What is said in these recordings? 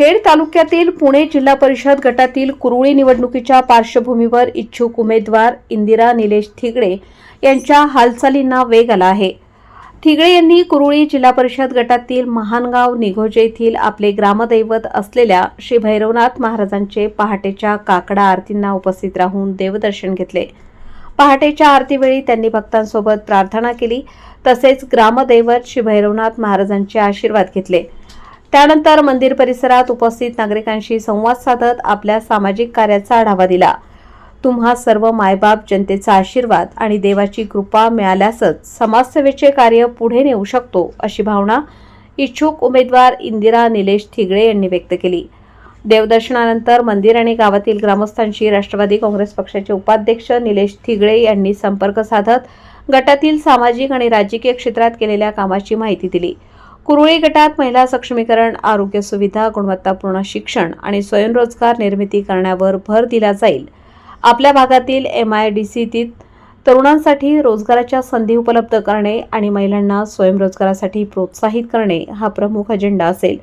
खेड तालुक्यातील पुणे जिल्हा परिषद गटातील कुरुळी निवडणुकीच्या पार्श्वभूमीवर इच्छुक उमेदवार इंदिरा निलेश थिगडे यांच्या हालचालींना वेग आला आहे. ठिगळे यांनी कुरुळी जिल्हा परिषद गटातील महानगाव निघोजे येथील आपले ग्रामदैवत असलेल्या श्री भैरवनाथ महाराजांचे पहाटेच्या काकडा आरतींना उपस्थित राहून देवदर्शन घेतले. पहाटेच्या आरतीवेळी त्यांनी भक्तांसोबत प्रार्थना केली तसेच ग्रामदैवत श्री भैरवनाथ महाराजांचे आशीर्वाद घेतले. त्यानंतर मंदिर परिसरात उपस्थित नागरिकांशी संवाद साधत आपल्या सामाजिक कार्याचा आढावा दिला. तुम्हा सर्व मायबाप जनतेचा आशीर्वाद आणि देवाची कृपा मिळाल्यासच समाजसेवेचे कार्य पुढे नेऊ शकतो अशी भावना इच्छुक उमेदवार इंदिरा निलेश थिगडे यांनी व्यक्त केली. देवदर्शनानंतर मंदिर आणि गावातील ग्रामस्थांशी राष्ट्रवादी काँग्रेस पक्षाचे उपाध्यक्ष निलेश थिगडे यांनी संपर्क साधत गटातील सामाजिक आणि राजकीय क्षेत्रात केलेल्या कामाची माहिती दिली. कुरुळी गटात महिला सक्षमीकरण आरोग्य सुविधा गुणवत्तापूर्ण शिक्षण आणि स्वयंरोजगार निर्मिती करण्यावर भर दिला जाईल. आपल्या भागातील एम आय डी सीतील तरुणांसाठी रोजगाराच्या संधी उपलब्ध करणे आणि महिलांना स्वयंरोजगारासाठी प्रोत्साहित करणे हा प्रमुख अजेंडा असेल.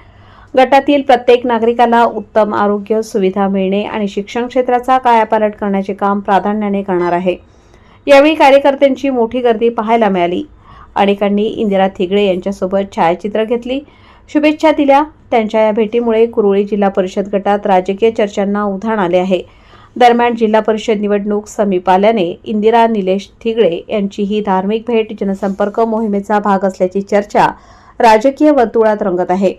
गटातील प्रत्येक नागरिकाला उत्तम आरोग्य सुविधा मिळणे आणि शिक्षण क्षेत्राचा कायापालट करण्याचे काम प्राधान्याने करणार आहे. यावेळी कार्यकर्त्यांची मोठी गर्दी पाहायला मिळाली. अनेकांनी इंदिरा थिगळे यांच्यासोबत छायाचित्र घेतली. शुभेच्छा दिल्या. त्यांच्या या भेटीमुळे कुरुळी जिल्हा परिषद गटात राजकीय चर्चांना उधाण आले आहे. दरम्यान जिल्हा परिषद निवडणूक समीप आल्याने इंदिरा निलेश थिगडे यांची ही धार्मिक भेट जनसंपर्क मोहिमेचा भाग असल्याची चर्चा राजकीय वर्तुळात रंगत आहे.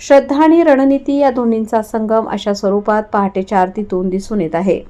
श्रद्धा आणि रणनीती या दोन्हींचा संगम अशा स्वरूपात पहाटेच्या आरतीतून दिसून येत आहे.